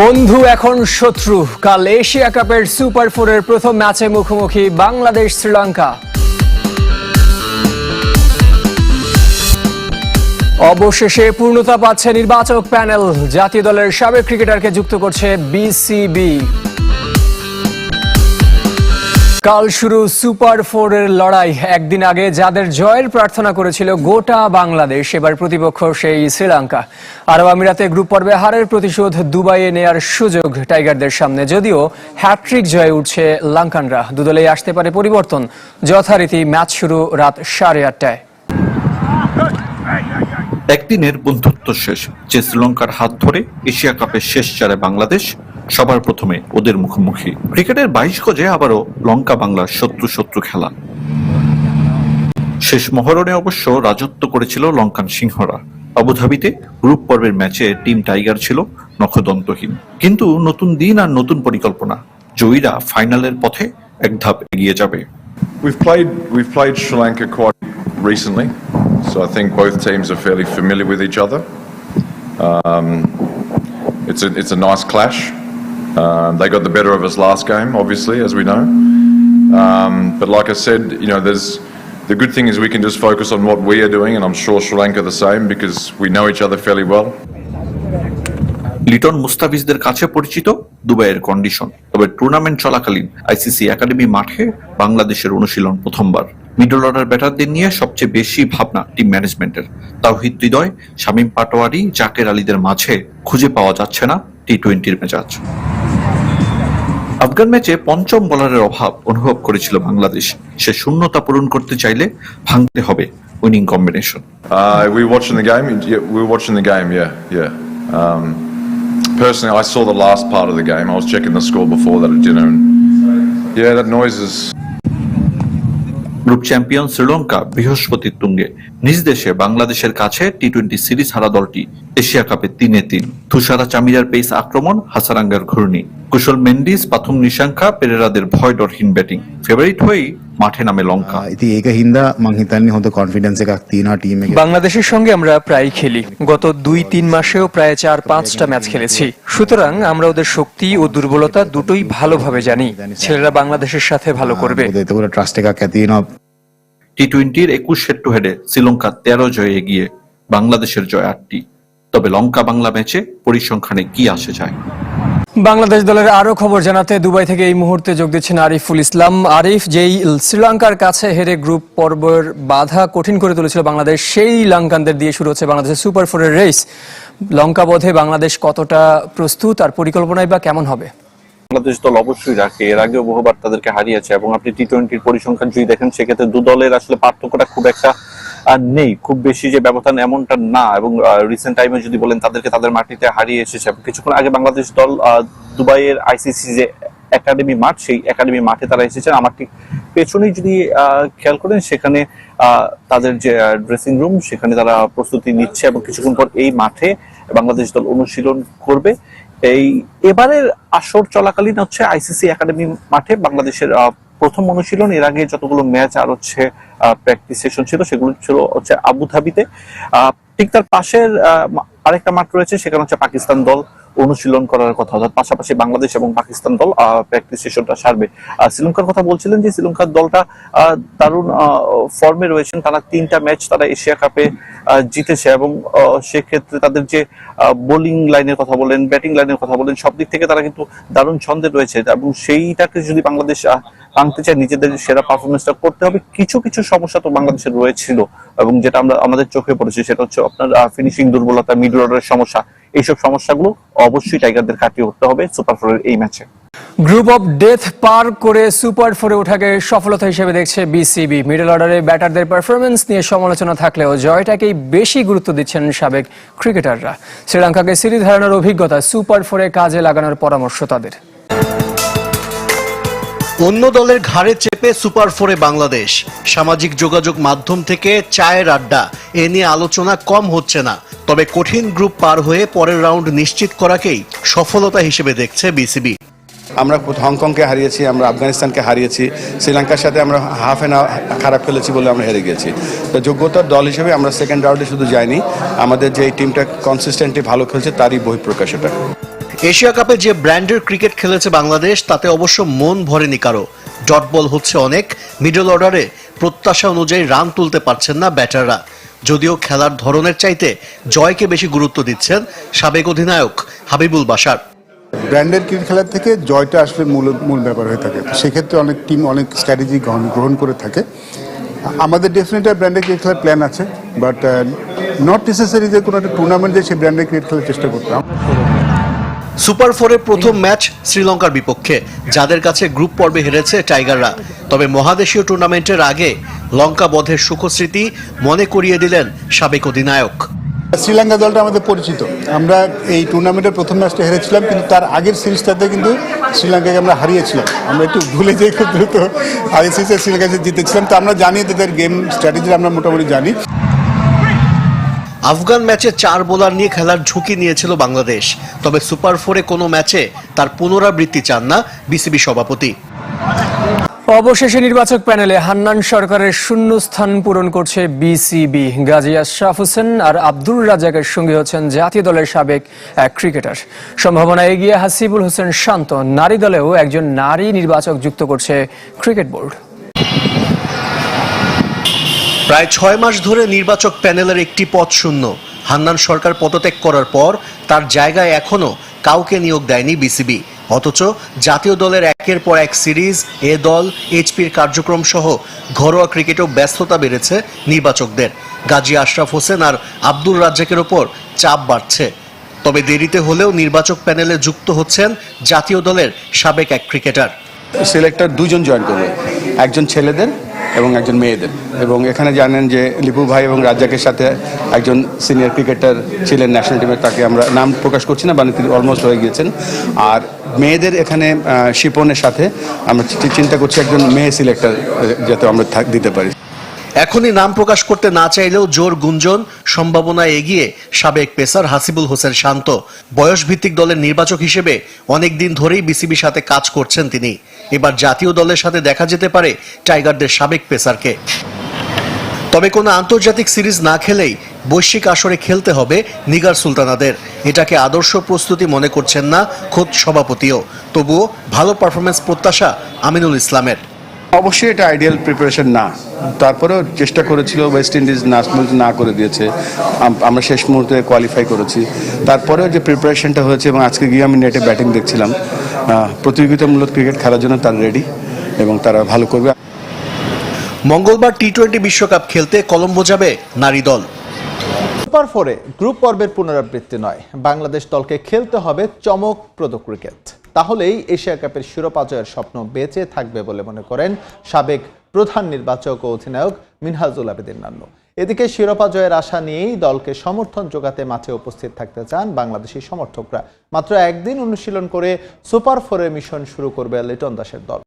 বন্ধু এখন শত্রু। কাল এশিয়া কাপের সুপার ফোরের প্রথম ম্যাচে মুখোমুখি বাংলাদেশ শ্রীলঙ্কা। অবশেষে পূর্ণতা পাচ্ছে নির্বাচক প্যানেল। জাতীয় দলের সাবেক ক্রিকেটারকে যুক্ত করছে বিসিবি। কাল শুরু সুপার ফোরের লড়াই। একদিন আগে যাদের জয়ের প্রার্থনা করেছিল গোটা বাংলাদেশ, এবার প্রতিপক্ষ সেই শ্রীলঙ্কা। আরব আমিরাতে গ্রুপ পর্বে হারের প্রতিশোধ দুবাইয়ে নেয়ার সুযোগ টাইগারদের সামনে। যদিও হ্যাট্রিক জয়ে উঠছে লঙ্কানরা। দুদলেই আসতে পারে পরিবর্তন। যথারীতি ম্যাচ শুরু রাত সাড়ে আটটায়। একদিনের বন্ধুত্ব শেষ। যে শ্রীলঙ্কার হাত ধরে এশিয়া কাপের শেষ চারে বাংলাদেশ সবার প্রথমে ওদের মুখোমুখি। ক্রিকেটের বাইশ গজে আবারও লঙ্কা বাংলার শত্রু শত্রু খেলা। শেষ মহরণে অবশ্য রাজত্ব করেছিল লঙ্কান সিংহরা। আবুধাবিতে গ্রুপ পর্বের ম্যাচে টিম টাইগার ছিল নখদন্তহীন। কিন্তু নতুন দিন আর নতুন পরিকল্পনা। জয়ীরা ফাইনালের পথে এক ধাপ এগিয়ে যাবে। We've played we've played Sri Lanka quite recently, so I think both teams are fairly familiar with each other. Um, it's a it's a nice clash. Um, they got the better of us last game, obviously, as we know. Um, but like I said, you know, there's the good thing is we can just focus on what we are doing, and I'm sure Sri Lanka the same because we know each other fairly well. Liton মুস্তাফিজদের কাছে পরিচিত দুবাইয়ের condition তবে tournament চলাকালীন ICC academy মাঠে বাংলাদেশের অনুশীলন প্রথমবার middle order ব্যাটারদের নিয়ে সবচেয়ে বেশি ভাবনা টিম ম্যানেজমেন্টের তাওহিদ হৃদয় শামীম পাটোয়ারি জাকের আলীদের মাঝে খুঁজে পাওয়া যাচ্ছে না টি টোয়েন্টির মেজাজ আফগান ম্যাচে পঞ্চম বলারের অভাব অনুভব করেছিল বাংলাদেশ সে শূন্যতা পূরণ করতে চাইলে ভাঙতে হবে winning combination Uh, we the. We the. Yeah, yeah. Um, personally, I saw the last part of the game. I was checking the score before that at dinner, and yeah, that noise is. Group champion Sri Lanka বৃহস্পতির তুঙ্গে নিজ দেশে বাংলাদেশের কাছে T twenty series হারা দলটি Asia কাপে তিনে তিন। তুষারা চামিরার পেস আক্রমণ হাসারাঙ্গার ঘূর্ণি। কুশল মেন্ডিস, পাথুম নিশাঙ্কা, পেরেরাদের ভয় ডরহীন ব্যাটিং। ফেভারিট হয়েই মাঠে নামে লঙ্কা ඉති ඒක හින්දා මං හිතන්නේ හොඳ කොන්ෆිඩන්ස් එකක් තියෙනවා ටීම් එකේ. বাংলাদেশের সঙ্গে আমরা প্রায় খেলি গত দুই তিন মাসেও প্রায় চার পাঁচটা ম্যাচ খেলেছি সুতরাং আমরা ওদের শক্তি ও দুর্বলতা দুটোই ভালোভাবে জানি ছেলেরা বাংলাদেশের সাথে ভালো করবে මොකද එතකොට ට්‍රස්ට් එකක් ඇති වෙනවා টি টোয়েন্টির একুশ হেড টু হেডে শ্রীলঙ্কা তেরো জয়ে এগিয়ে বাংলাদেশের জয় আটটি তবে লঙ্কা বাংলা ম্যাচে পরিসংখ্যানে কি আসে যায় বাংলাদেশ দলের আরও খবর জানাতে দুবাই থেকে এই মুহূর্তে যোগ দিচ্ছেন আরিফুল ইসলাম। আরিফ, যেই শ্রীলঙ্কার কাছে হেরে গ্রুপ পর্বের বাধা কঠিন করে তুলেছিল বাংলাদেশ, সেই লঙ্কানদের দিয়ে শুরু হচ্ছে বাংলাদেশের সুপার ফোরের রেস। লঙ্কা বোধে বাংলাদেশ কতটা প্রস্তুত আর পরিকল্পনায় বা কেমন হবে? বাংলাদেশ দল অবশ্যই রাখে। এর আগেও বহুবার তাদেরকে হারিয়েছে, এবং আপনি টি টোয়েন্টির পরিসংখ্যান যদি দেখেন, সেক্ষেত্রে দু দলের আসলে পার্থক্যটা খুব একটা নেই। খুব বেশি যে ব্যবধান এমনটা না এবং রিসেন্ট টাইমে যদি বলেন তাদেরকে তাদের মাটিতে হারিয়ে এসেছে। কিছুক্ষণ আগে বাংলাদেশ দল দুবাইয়ের আইসিসি যে একাডেমি মাঠ, সেই একাডেমি মাঠে তারা এসেছেন আমার ঠিক পেছনেই যদি খেয়াল করেন, সেখানে তাদের যে ড্রেসিং রুম সেখানে তারা প্রস্তুতি নিচ্ছে এবং কিছুক্ষণ পর এই মাঠে বাংলাদেশ দল অনুশীলন করবে। এই, এবারের আসর চলাকালীন হচ্ছে আইসিসি একাডেমি মাঠে বাংলাদেশের প্রথম অনুশীলন, এর আগে যতগুলো ম্যাচ আর হচ্ছে প্র্যাকটিস সেশন ছিল, সেগুলো ছিল হচ্ছে আবুধাবিতে। ঠিক তার পাশের আরেকটা মাঠ রয়েছে, সেখানে হচ্ছে পাকিস্তান দল অনুশীলন করার কথা। অর্থাৎ পাশাপাশি বাংলাদেশ এবং পাকিস্তান দল প্র্যাকটিস সেশনটা সারবে। শ্রীলঙ্কার কথা বলছিলেন যে, শ্রীলঙ্কার দলটা দারুণ ফর্মে রয়েছেন। তারা তিনটা ম্যাচ তারা এশিয়া কাপে জিতেছে এবং সেক্ষেত্রে তাদের যে বোলিং লাইনের কথা বলেন ব্যাটিং লাইনের কথা বলেন সব দিক থেকে তারা কিন্তু দারুণ ছন্দে রয়েছে। এবং সেইটাকে যদি বাংলাদেশ ভাঙতে চায়, নিজেদের সেরা পারফরমেন্সটা করতে হবে, কিছু কিছু সমস্যা তো বাংলাদেশের রয়েছিল। এবং যেটা আমরা, আমাদের চোখে পড়েছে, সেটা হচ্ছে আপনার ফিনিশিং দুর্বলতা মিডল অর্ডারের সমস্যা, এইসব সমস্যাগুলো অবশ্যই টাইগারদের কাটিয়ে উঠতে হবে সুপার ফোরের এই ম্যাচে। গ্রুপ অফ ডেথ পার করে সুপার ফোরে ওঠাকে সফলতা হিসেবে দেখছে বিসিবি মিডল অর্ডারে ব্যাটারদের পারফরমেন্স নিয়ে সমালোচনা থাকলেও জয়টাকেই বেশি গুরুত্ব দিচ্ছেন সাবেক ক্রিকেটাররা শ্রীলঙ্কাকে সিরিজ হারানোর অভিজ্ঞতা সুপার ফোরে কাজে লাগানোর পরামর্শ তাদের। অন্য দলের ঘাড়ে চেপে সুপার ফোরে বাংলাদেশ। সামাজিক যোগাযোগ মাধ্যম থেকে চায়ের আড্ডা, এ নিয়ে আলোচনা কম হচ্ছে না। তবে কঠিন গ্রুপ পার হয়ে পরের রাউন্ড নিশ্চিত করাকেই সফলতা হিসেবে দেখছে বিসিবি। আমরা হংকংকে হারিয়েছি, আমরা আফগানিস্তানকে হারিয়েছি, শ্রীলঙ্কার সাথে আমরা হাফ এন খারাপ খেলেছি বলে আমরা হেরে গেছি। তো যোগ্যতার দল হিসেবে আমরা সেকেন্ড রাউন্ডে শুধু যাইনি, আমাদের যে টিমটা কনসিস্টেন্টলি ভালো খেলছে, তারই বহিঃপ্রকাশ এটা। এশিয়া কাপে যে ব্র্যান্ডের ক্রিকেট খেলেছে বাংলাদেশ, তাতে অবশ্য মন ভরেনি কারও। ডট বল হচ্ছে অনেক, মিডল অর্ডারে প্রত্যাশা অনুযায়ী রান তুলতে পারছেন না ব্যাটাররা। যদিও খেলার ধরনের চাইতে জয়কে বেশি গুরুত্ব দিচ্ছেন সাবেক অধিনায়ক হাবিবুল বাশার। ব্র্যান্ডের ক্রিকেট খেলার থেকে জয়টা আসলে মূল মূল ব্যাপার হয়ে থাকে। সেক্ষেত্রে অনেক টিম অনেক স্ট্র্যাটেজি গ্রহণ গ্রহণ করে থাকে। আমাদের ডেফিনেটলি ব্র্যান্ডের ক্রিকেট খেলার প্ল্যান আছে বাট নট নেসেসারি যে কোনো একটা টুর্নামেন্ট যে সেই ব্র্যান্ডের ক্রিকেট খেলার চেষ্টা করতাম। সুপার ফোরের প্রথম ম্যাচ শ্রীলঙ্কার বিপক্ষে যাদের কাছে গ্রুপ পর্বে হেরেছে টাইগাররা। তবে মহাদেশীয় টুর্নামেন্টের আগে লঙ্কা বধের সুখস্মৃতি মনে করিয়ে দিলেন সাবেক অধিনায়ক। শ্রীলঙ্কা দলটা আমাদের পরিচিত। আমরা এই টুর্নামেন্টের প্রথম ম্যাচটা হেরেছিলাম কিন্তু তার আগের সিরিজটাতে কিন্তু শ্রীলঙ্কাকে আমরা হারিয়েছিলাম। আমরা একটু ভুলে যাই খুব দ্রুত আগের সিরিজে শ্রীলঙ্কাকে জিতেছিলাম। তো আমরা জানি তাদের গেম স্ট্র্যাটেজি আমরা মোটামুটি জানি। আফগান ম্যাচে চার বোলার নিয়ে খেলার ঝুঁকি নিয়েছিল বাংলাদেশ। তবে সুপার ফোরে কোনো ম্যাচে তার পুনরাবৃত্তি চান না বিসিবি সভাপতি। অবশেষে নির্বাচক প্যানেলে হান্নান সরকারের শূন্য স্থান পূরণ করছে বিসিবি। গাজী আশরাফ হোসেন আর আব্দুর রাজাকের সঙ্গী হচ্ছেন জাতীয় দলের সাবেক এক ক্রিকেটার। সম্ভাবনা এগিয়ে হাসিবুল হোসেন শান্ত। নারী দলেও একজন নারী নির্বাচক যুক্ত করছে ক্রিকেট বোর্ড। প্রায় ছয় মাস ধরে নির্বাচক প্যানেলের একটি পদ শূন্য। হান্নান সরকার পদত্যাগ করার পর তার জায়গায় এখনও কাউকে নিয়োগ দেয়নি বিসিবি। অথচ জাতীয় দলের একের পর এক সিরিজ, এ দল, এইচপির কার্যক্রম সহ ঘরোয়া ক্রিকেটেও ব্যস্ততা বেড়েছে নির্বাচকদের। গাজী আশরাফ হোসেন আর আব্দুর রাজ্জাকের ওপর চাপ বাড়ছে। তবে দেরিতে হলেও নির্বাচক প্যানেলে যুক্ত হচ্ছেন জাতীয় দলের সাবেক এক ক্রিকেটার। সিলেক্টর দুজন জয়েন করবে, একজন ছেলেদের এবং একজন মেয়েদের। এবং এখানে জানেন যে লিপু ভাই এবং রাজ্জাকের সাথে একজন সিনিয়র ক্রিকেটার ছিলেন ন্যাশনাল টিমের তাকে আমরা নাম প্রকাশ করছি না মানে তিনি অলমোস্ট হয়ে গিয়েছেন। আর মেয়েদের এখানে শিপনের সাথে আমরা চিন্তা করছি একজন মেয়ে সিলেক্টর যাতে আমরা দিতে পারি। এখনই নাম প্রকাশ করতে না চাইলেও জোর গুঞ্জন সম্ভাবনা এগিয়ে সাবেক পেসার হাসিবুল হোসেন শান্ত। বয়স ভিত্তিক দলের নির্বাচক হিসেবে অনেক দিন ধরেই বিসিবির সাথে কাজ করছেন তিনি। এবার জাতীয় দলের সাথে দেখা যেতে পারে টাইগারদের সাবেক পেসারকে। তবে কোনো আন্তর্জাতিক সিরিজ না খেলেই বৈশ্বিক আসরে খেলতে হবে নিগার সুলতানাদের। এটাকে আদর্শ প্রস্তুতি মনে করছেন না খোদ সভাপতিও। তবুও ভালো পারফরমেন্স প্রত্যাশা আমিনুল ইসলামের। অবশ্যই এটা আইডিয়াল প্রিপারেশন না। তারপরেও চেষ্টা করেছিল ওয়েস্ট ইন্ডিজ ন্যাশনাল না করে দিয়েছে। আমরা শেষ মুহূর্তে কোয়ালিফাই করেছি। তারপরেও যে প্রিপারেশনটা হয়েছে এবং আজকে গিয়ে আমি নেটে ব্যাটিং দেখছিলাম প্রতিযোগিতামূলক ক্রিকেট খেলার জন্য তারা রেডি এবং তারা ভালো করবে। মঙ্গলবার টি টোয়েন্টি বিশ্বকাপ খেলতে কলম্বো যাবে নারী দল। সুপার ফোরে গ্রুপ পর্বের পুনরাবৃত্তি নয়। বাংলাদেশ দলকে খেলতে হবে চমকপ্রদ ক্রিকেট তাহলেই এশিয়া কাপের শিরোপা জয়ের স্বপ্ন বেঁচে থাকবে বলে মনে করেন সাবেক প্রধান নির্বাচক ও অধিনায়ক মিনহাজুল আবেদিন নান্নু। এদিকে শিরোপা জয়ের আশা নিয়েই দলকে সমর্থন জোগাতে মাঠে উপস্থিত থাকতে চান বাংলাদেশি সমর্থকরা। মাত্র একদিন অনুশীলন করে সুপার ফোরের মিশন শুরু করবে লিটন দাসের দল।